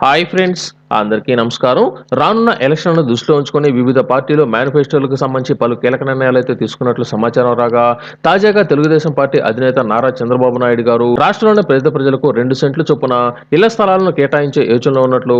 Hi friends అందరికీ నమస్కారం. రానున్న ఎలక్షన్లను దృష్టిలో ఉంచుకొని వివిధ పార్టీలు మేనిఫెస్టోలకు సంబంధించి పలు కీలక నిర్ణయాలు అయితే తీసుకున్నట్లు సమాచారం రాగా తాజాగా తెలుగుదేశం పార్టీ అధినేత నారా చంద్రబాబు నాయుడు గారు రాష్ట్రంలోని పేద ప్రజలకు రెండు సెంట్లు చొప్పున ఇళ్ళ స్థలాలను కేటాయించే యోచనలో ఉన్నట్లు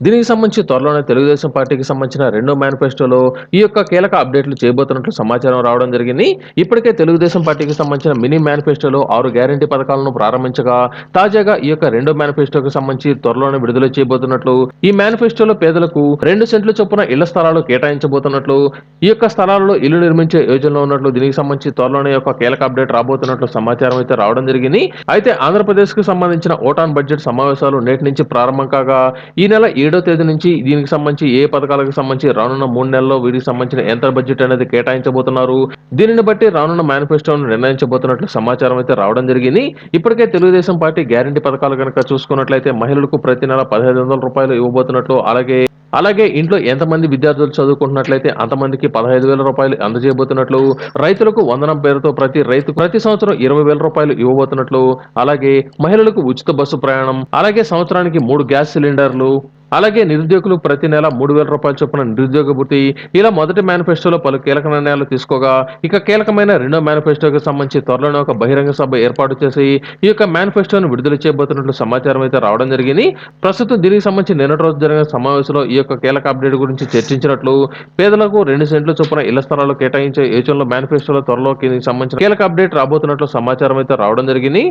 దీనికి సంబంధించి త్వరలోనే తెలుగుదేశం పార్టీకి సంబంధించిన రెండో మేనిఫెస్టోలో ఈ యొక్క కీలక అప్డేట్లు చేయబోతున్నట్లు సమాచారం రావడం జరిగింది. ఇప్పటికే తెలుగుదేశం పార్టీకి సంబంధించిన మినీ మేనిఫెస్టోలో ఆరు గ్యారంటీ పథకాలను ప్రారంభించగా తాజాగా ఈ యొక్క రెండో మేనిఫెస్టోకి సంబంధించి త్వరలోనే విడుదల చేయబోతున్నట్లు ఈ ఈ మేనిఫెస్టోలో పేదలకు రెండు సెంట్లు చొప్పున ఇళ్ళ స్థలాలు కేటాయించబోతున్నట్లు ఈ యొక్క స్థలాలలో ఇల్లు నిర్మించే యోజనలో ఉన్నట్లు దీనికి సంబంధించి త్వరలోనే ఒక కీలక అప్డేట్ రాబోతున్నట్లు సమాచారం అయితే రావడం జరిగింది. అయితే ఆంధ్రప్రదేశ్కు సంబంధించిన ఓటాన్ బడ్జెట్ సమావేశాలు నేటి నుంచి ప్రారంభం కాగా ఈ నెల ఏడో తేదీ నుంచి దీనికి సంబంధించి ఏ పథకాలకు సంబంధించి రానున్న మూడు నెలల్లో వీటికి సంబంధించిన ఎంత బడ్జెట్ అనేది కేటాయించబోతున్నారు. దీనిని బట్టి రానున్న మేనిఫెస్టోను నిర్ణయించబోతున్నట్లు సమాచారం అయితే రావడం జరిగింది. ఇప్పటికే తెలుగుదేశం పార్టీ గ్యారంటీ పథకాలు కనుక చూసుకున్నట్లయితే మహిళలకు ప్రతి నెల పదిహేను వందల రూపాయలు ఇవ్వబోతున్నట్లు అలాగే అలాగే ఇంట్లో ఎంతమంది విద్యార్థులు చదువుకుంటున్నట్లయితే అంతమందికి పదహైదు వేల రూపాయలు అందజేయబోతున్నట్లు రైతులకు వందనం పేరుతో ప్రతి రైతు ప్రతి సంవత్సరం ఇరవై వేల రూపాయలు ఇవ్వబోతున్నట్లు అలాగే మహిళలకు ఉచిత బస్సు ప్రయాణం అలాగే సంవత్సరానికి మూడు గ్యాస్ సిలిండర్లు అలాగే నిరుద్యోగులు ప్రతి నెల మూడు వేల రూపాయల చొప్పున నిరుద్యోగ భృతి ఇలా మొదటి మేనిఫెస్టోలో పలు కీలక నిర్ణయాలు తీసుకోగా ఇక కీలకమైన రెండో మేనిఫెస్టోకి సంబంధించి త్వరలోనే ఒక బహిరంగ సభ ఏర్పాటు చేసి ఈ యొక్క మేనిఫెస్టోను విడుదల చేయబోతున్నట్లు సమాచారం అయితే రావడం జరిగింది. ప్రస్తుతం దీనికి సంబంధించి నిన్నటి రోజు జరిగిన సమావేశంలో ఈ యొక్క కీలక అప్డేట్ గురించి చర్చించినట్లు పేదలకు రెండు సెంట్లు చొప్పున ఇళ్ళ స్థలాలు కేటాయించే యోచనలో మేనిఫెస్టోలో త్వరలో దీనికి సంబంధించిన కీలక అప్డేట్ రాబోతున్నట్లు సమాచారం అయితే రావడం జరిగింది.